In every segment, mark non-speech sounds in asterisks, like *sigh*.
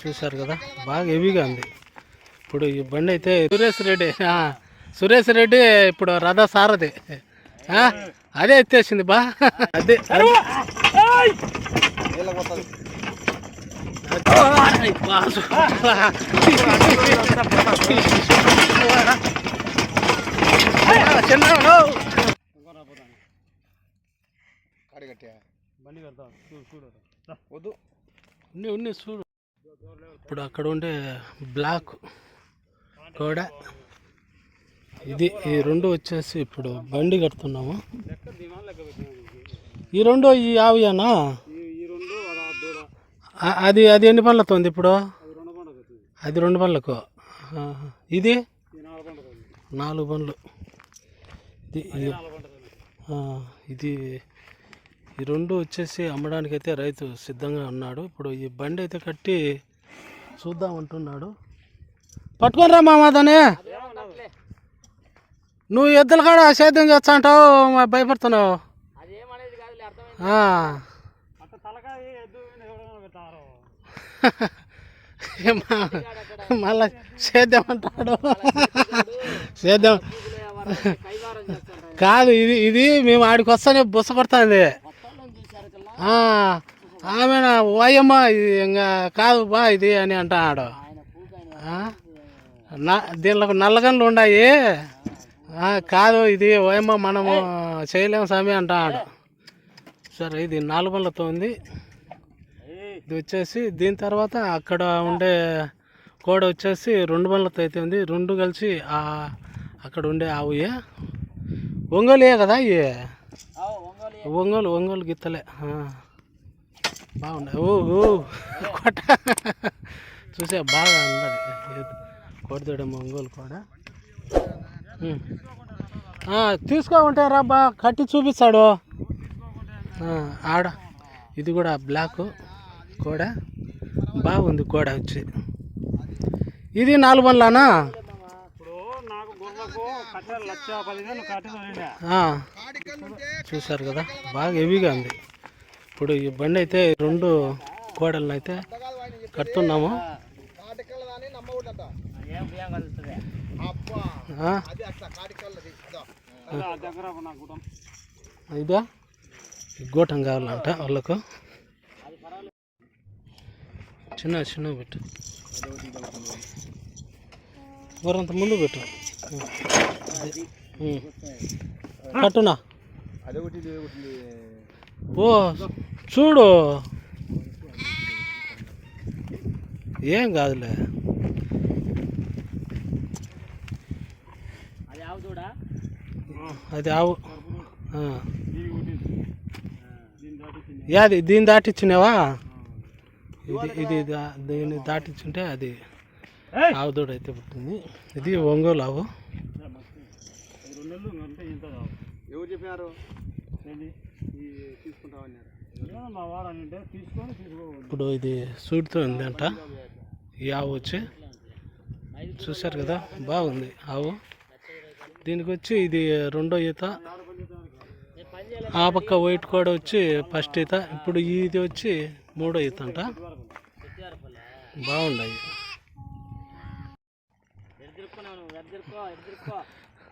చూశారు కదా? బాగా హెవీగా ఉంది. ఇప్పుడు ఈ బండి అయితే సురేష్ రెడ్డి ఆ, సురేష్ రెడ్డి ఇప్పుడు రథ సారథి ఆ, అదే ఎత్తేసింది బా. అదే. చిన్నవాడు. బండి కడతా చూడు వద్దు. ఉన్ని ఉన్నాయి చూడు. ఇప్పుడు అక్కడ ఉండే బ్లాక్ కూడా ఇది ఈ రెండు వచ్చేసి ఇప్పుడు బండి కడుతున్నాము. ఈ రెండు ఈ ఆవియానా? అది అది ఎన్ని పనులతో ఉంది ఇప్పుడు? అది రెండు పనులకు ఇది? నాలుగు నాలుగు పనులు ఇది ఇది నాలుగు పండుగ ఆ, ఇది ఈ రెండు వచ్చేసి అమ్మడానికి అయితే రైతు సిద్ధంగా ఉన్నాడు. ఇప్పుడు ఈ బండి అయితే కట్టి చూద్దాం అంటున్నాడు. పట్టుకొని రా మామ నువ్వు ఎద్దుల కాడ సేద్యం చేస్తా అంటావు మా భయపడుతున్నావు? మళ్ళా సేద్యం అంటాడు. సేద్యం. కాదు ఇది ఇది మేము ఆడికి వస్తానే బుస పడుతుంది ఆమె ఓయమ్మ ఇది ఇంకా కాదు బా ఇది అని అంటాడు. దీనిలో నల్లగన్లు ఉన్నాయి కాదు ఇది ఓయమ్మ మనము చేయలేము స్వామి అంటాడు. సరే ఇది నాలుగు పనులతో ఉంది ఇది వచ్చేసి దీని తర్వాత అక్కడ ఉండే కోడ వచ్చేసి రెండు బండ్లతో అయితే ఉంది రెండు కలిసి అక్కడ ఉండే ఆవుయే ఒంగోలే కదా ఇవి ఒంగోలు ఒంగోలు గిత్తలే. బాగుండే ఓ ఓ కొట్ట చూసే బాగా ఉండదు కొడతాడేమో ఒంగోలు కూడా. తీసుకోకుంటే రాబ్బా తీసుకో కట్టి చూపిస్తాడు. ఆడ. ఇది కూడా బ్లాక్ కోడ. బాగుంది కోడ వచ్చి. ఇది నాలుగు వందలనా ఇప్పుడు నాకు గొర్రెలకు కట్టెలు లక్ష పదివేలు కట్టెలు ఉండే ఆ, చూశారు కదా బాగా హెవీగా ఉంది. ఇప్పుడు ఈ బండి అయితే రెండు కోడలను అయితే కడుతున్నాము. ఇదా? గోటం కావాలంట వాళ్ళకు. చిన్న చిన్న పెట్టు. మరంత ముందు పెట్టు. కట్టునా? ఓ చూడు. ఏం కాదులే. అది ఆవు యాది దీన్ని దాటిచ్చినావా ఇది ఇది దీన్ని దాటించుంటే అది. ఆవు దూడ అయితే పుట్టింది. ఇది ఒంగోలు ఆవు. అంటే ఎవరు చెప్పినారు? అంటే ఇప్పుడు ఇది సూటితో ఉందంట. ఈ ఆవు వచ్చి చూశారు కదా బాగుంది ఆవు. దీనికి వచ్చి ఇది రెండో ఈత. ఆ పక్క వైట్ కూడా వచ్చి ఫస్ట్ ఈత. ఇప్పుడు ఇది వచ్చి మూడో ఈత అంట. బాగున్నాయి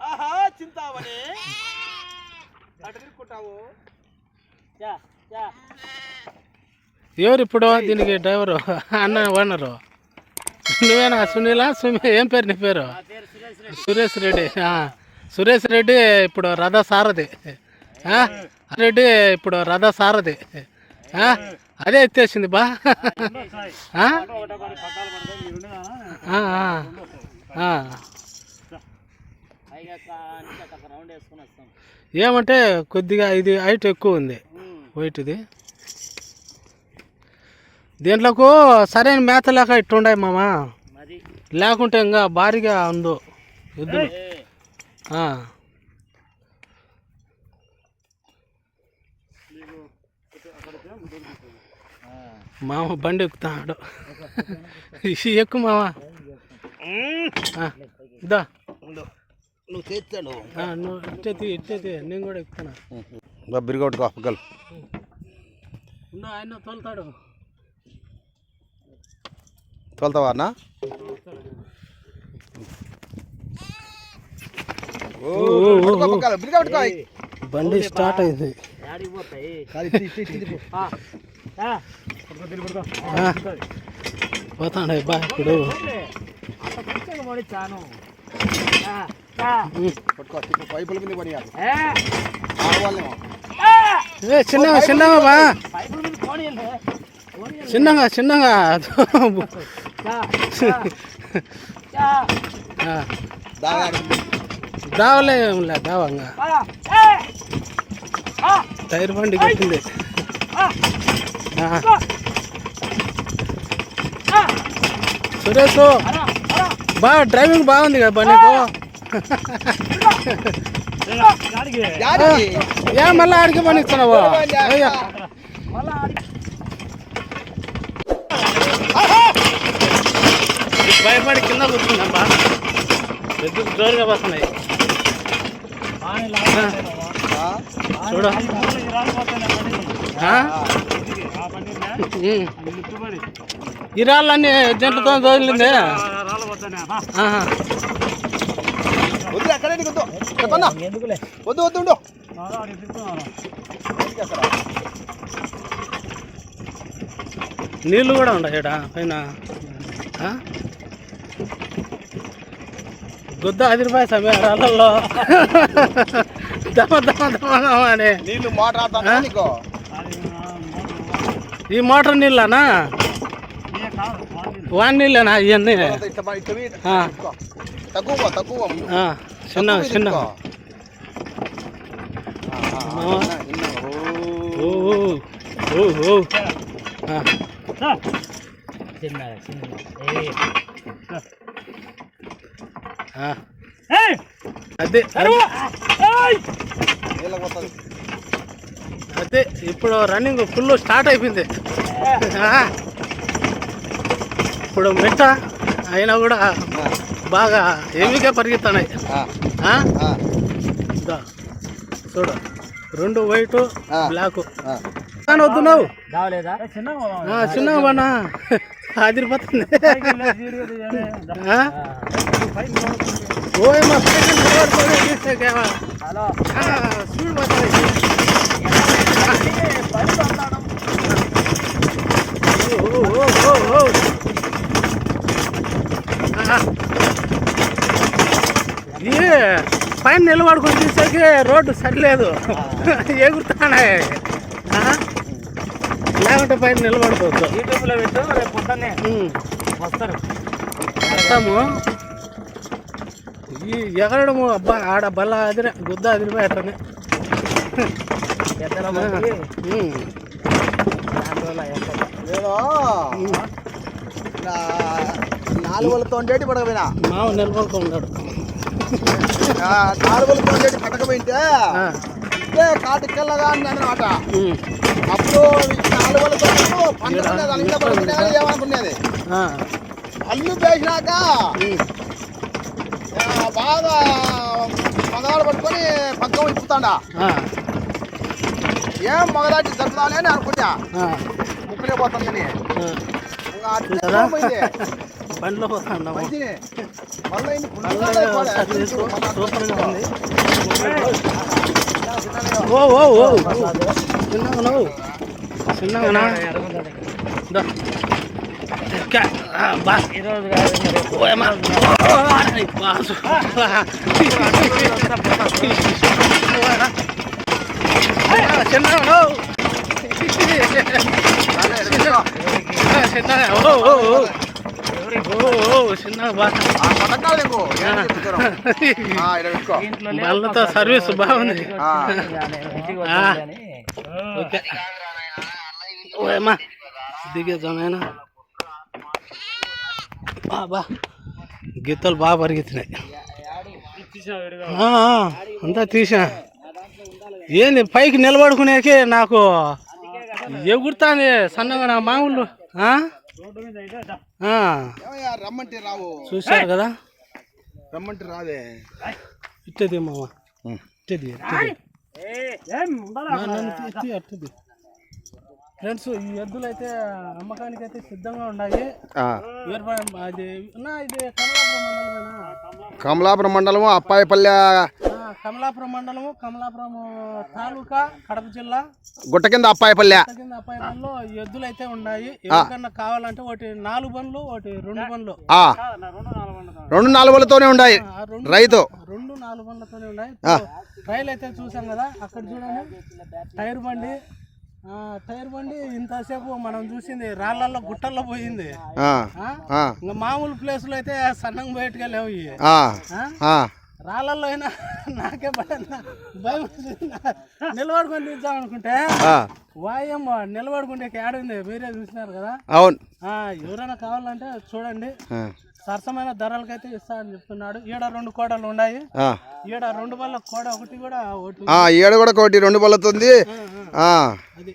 ఆహా చింతావని అటు తిరుక్కుంటావు ఎవరు ఇప్పుడు దీనికి డ్రైవరు? అన్న ఓనరు. నువ్వేనా? సునీలా? సుమి ఏం పేరు నీ పేరు? సురేష్ రెడ్డి. ఆ, సురేష్ రెడ్డి ఇప్పుడు రథ సారథి ఆ? రెడ్డి ఇప్పుడు రథ సారథి ఆ? అదే ఎత్తేసింది బా. ఏమంటే కొద్దిగా ఇది హైట్ ఎక్కువ ఉంది. వైట్ ఇది దీంట్లోకి సరైన మేత లేక ఇట్టుండాయి మామ. లేకుంటే ఇంకా భారీగా ఉందో. ఎద్దులు. మామ బండి ఎక్కుతాడు. *laughs* ఎక్కు మామ. ఇదా. నువ్వు తెచ్చాడు ఆ, నువ్వు ఇట్టేది ఇట్టేది నేను కూడా ఎక్కుతాను బిరిగొట్టుకో పక్కలు ఉన్న ఆయన తోలుతాడు. తోలుతావా అన్న. బండి స్టార్ట్ అయింది. పోతాడు బా ఇప్పుడు. పోన్లే. అంత పచ్చగా పడి చాను ఆ, ఆ, ఉమ్. పట్టుకో, తిప్పు, పైపుల మీద పడి కాదు. ఏ, ఆడవాళ్ళేమో. ఆ, ఏ చిన్నగా చిన్నగా బా పైపుల మీద పోనీయండి. పోనీయండి. చిన్నగా చిన్నగా చా, చా, చా, ఆ, దాగాడు. దావలే ఏంలే దావంగా ఆ, ఏ, ఆ, టైర్ బండి కట్టింది ఆ, ఆ, ఆ, సురేష్ అరా, అరా. బా డ్రైవింగ్ బాగుంది కదా బా నీకు? ఏ మళ్ళీ ఆడికి పని ఇస్తున్నావు అయ్యా. భయపడి కింద కూర్చున్నా బా ఎద్దు జోరుగా. ఆ? చూడు. ఈ రాళ్ళన్నీ జంటతో తోలింది వద్దు, అక్కడే నీకు వద్దు. చెప్పన్నా. ఎందుకులే? వద్దు, వద్దు, ఉండు. నీళ్ళు కూడా ఇక్కడ పైన? గుద్ద అదిరిపోయి సమయ రాళ్ళల్లో దమ దమ దమ అని. నీళ్ళు మోటార్. ఈ మోటార్ నీళ్ళనా. వాన్ నీళ్ళనా ఇవన్నీ. తక్కువ తక్కువ. చిన్న చిన్న. చిన్న. అదే. అదే. ఇప్పుడు రన్నింగ్ ఫుల్ స్టార్ట్ అయిపోయింది. ఆ. ఇప్పుడు మెట్ట అయినా కూడా బాగా హెవీగా పరిగెత్తున్నాయి చూడు రెండు వైట్ ఆ. బ్లాక్. ఆ. వద్దు నువ్వు దావలేదా చిన్నగా పోదాం. ఆ, చిన్నగా బానా అదిరిపోతుంది పైకి వెళ్ళి జీడి అది ఏమి. ఆ? పైకి పోతుంది. ఓయమ్మ, పైకి నిలబడుకొని తీసేకేమో. హలో ఆ, స్పీడ్ పోతుంది. పని పడతాడు. ఓ, ఓ, ఓ, ఓ, ఓ. ఆ. ఏ పైన నిలబడుకొని తీసేకి రోడ్డు సరిలేదు. ఎగురుతానే? లేకుంటే పైన నిలబడుకోవచ్చు యూట్యూబ్లో పెట్టు రేపు పొద్దున్నే ఉమ్. వస్తారు. వస్తాము. ఈ ఎగరడము అబ్బా ఆడ బల్ల అదిరే గుద్ద అదిరిపోయి అట్లనే. నాలుగు వాళ్ళతో ఉండేటి పడకపోయినా? మామ నిలబడుకో ఉన్నాడు నాలుగు ఉండేటి పట్టకపోయింటే ఆ, ఇదే కాటికెళ్ళగా అన్నమాట. అప్పుడు నాలుగు పండుగ దాని మీద పడుకునే కానీ ఏమనుకునేది? అల్లు. ఆ, బాగా మగవాడు పట్టుకొని పక్కం ఇప్పుతాడా ఆ, ఏం మగదాటి జరుపుదామని అని అనుకున్నా ఆ, ముక్కునే పోతుందని. ఇంకా *laughs* బండిలో పోతున్నాము మంచిది మళ్ళీ ఇన్ని మళ్ళీ పుల్లగా అయిపోలే. సర్వీస్ సూపర్గా ఉంది చిన్నగా. ఓ ఓ ఓ చిన్నగా నువ్వు చిన్నగానా దా. ఎక్కా. ఆ, బా ఈరోజు కాదు ఇంకా రేపు. ఓయమ్మ. ఓ, ఆయ్, బాసు. ఆ, చిన్నగా నువ్వు. చిన్నగా ఓ ఓ వాళ్ళతో సర్వీస్ బాగుంది దిగేద్దామైనా బా గీతలు బాగా పరిగెత్తినాయి అంతా తీసా ఏంది పైకి నిలబడుకునేకే నాకు ఎగురుతాంది సన్నగా నా మామూలు రమ్మంటే రావు. చూశారు కదా? రమ్మంటే రావే ఇట్టది మామ. ఇట్టది అట్టది ఫ్రెండ్స్ ఈ ఎద్దులు అయితే అమ్మకానికి అయితే సిద్ధంగా ఉన్నాయి అది ఇది కమలాపురం మండలం అప్పాయపల్లె కమలాపురం మండలము కమలాపురం తాలూకా కడప జిల్లా. గుట్ట కింద అప్పాయపల్లె. కింద అప్పాయపల్లిలో ఎద్దులు అయితే ఉన్నాయి ఎవరికన్నా కావాలంటే ఒకటి నాలుగు బండ్లు ఒకటి రెండు బండ్లు. ఆ. రెండు నాలుగు నాలుగులతోనే ఉన్నాయి. ఆ, రెండు రైతు. రెండు నాలుగు బండ్లతోనే ఉన్నాయి. రైలు అయితే చూసాం కదా అక్కడ చూడండి. టైర్ బండి. ఆ, టైర్ బండి ఇంతసేపు మనం చూసింది రాళ్ళల్లో గుట్టల్లో పోయింది. మామూలు ప్లేస్లో అయితే సన్నంగా బయటకు. రాళ్ళల్లో అయినా నాకే భయం. నిలబడుకొని తీద్దాం అనుకుంటే. వాయమ్మ నిలబడుకుంటే ఏడుంది మీరే చూసినారు కదా? అవును. ఆ, ఎవరైనా కావాలంటే చూడండి. సరసమైన ధరలకైతే ఇస్తా అని చెప్తున్నాడు. ఈడ రెండు కోడలు ఉన్నాయి. ఈడ రెండు వల్ల కోడ ఒకటి కూడా ఒకటి ఆ, ఏడు కూడా కోటి రెండు బల్లతుంది. ఆ. అది.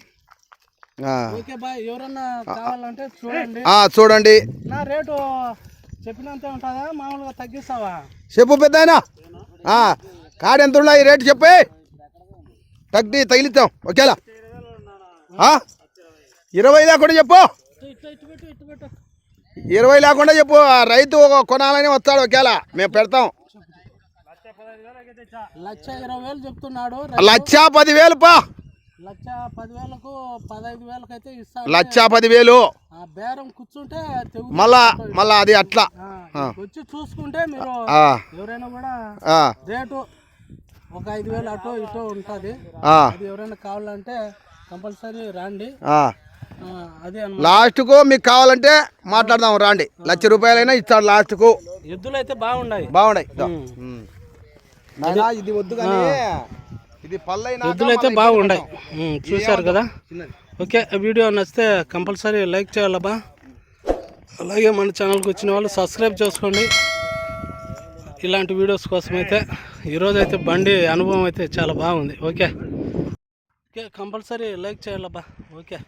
Okay bye. ఎవరన్నా కావాలంటే చూడండి. చూడండి. నా రేటు చెప్పినంతే ఉంటుందా? మామూలుగా తగ్గిస్తావా? చెప్పు పెద్ద కాడ ఎంత ఉన్నాయి? రేటు చెప్పే. తగ్గి తగిలిద్దాం. ఓకేలా ఆ? ఇరవై లేకుండా చెప్పు. ఇటు ఇటు పెట్టు ఇటు పెట్టు ఇరవై లేకుండా చెప్పు. ఆ రైతు ఒక కొనాలని వస్తాడు ఒకేలా మేము పెడతాం. లక్ష ఇరవై వేలు చెప్తున్నాడు. లక్ష పదివేలు పా. లక్ష పదివేలకు పదహైదు వేలకు అయితే ఇస్తాడు. లక్ష పదివేలు. ఆ బేరం కూర్చుంటే మళ్ళా మళ్ళా అది అట్లా. వచ్చి చూసుకుంటే మీరు ఎవరైనా కూడా ఆ, రేటు ఒక ఐదు వేలు అటో ఇటో ఉంటుంది. ఆ, అది ఎవరైనా కావాలంటే కంపల్సరీ రండి. ఆ. ఆ, అదే అన్నమాట. లాస్ట్కు మీకు కావాలంటే మాట్లాడదాం రాండి. లక్ష రూపాయలైనా ఇస్తాడు లాస్ట్కు. ఎద్దులు అయితే బాగున్నాయి బాగున్నాయి ఇది వద్దు కానీ ఇది పళ్ళైనా ఎద్దులు అయితే బాగున్నాయి చూశారు కదా? ఓకే వీడియో నచ్చితే కంపల్సరీ లైక్ చేయాలబ్బా. అలాగే మన ఛానల్కి వచ్చిన వాళ్ళు సబ్స్క్రైబ్ చేసుకోండి. ఇలాంటి వీడియోస్ కోసం అయితే ఈరోజు అయితే బండి అనుభవం అయితే చాలా బాగుంది. ఓకే. ఓకే కంపల్సరీ లైక్ చేయాలబ్బా. ఓకే.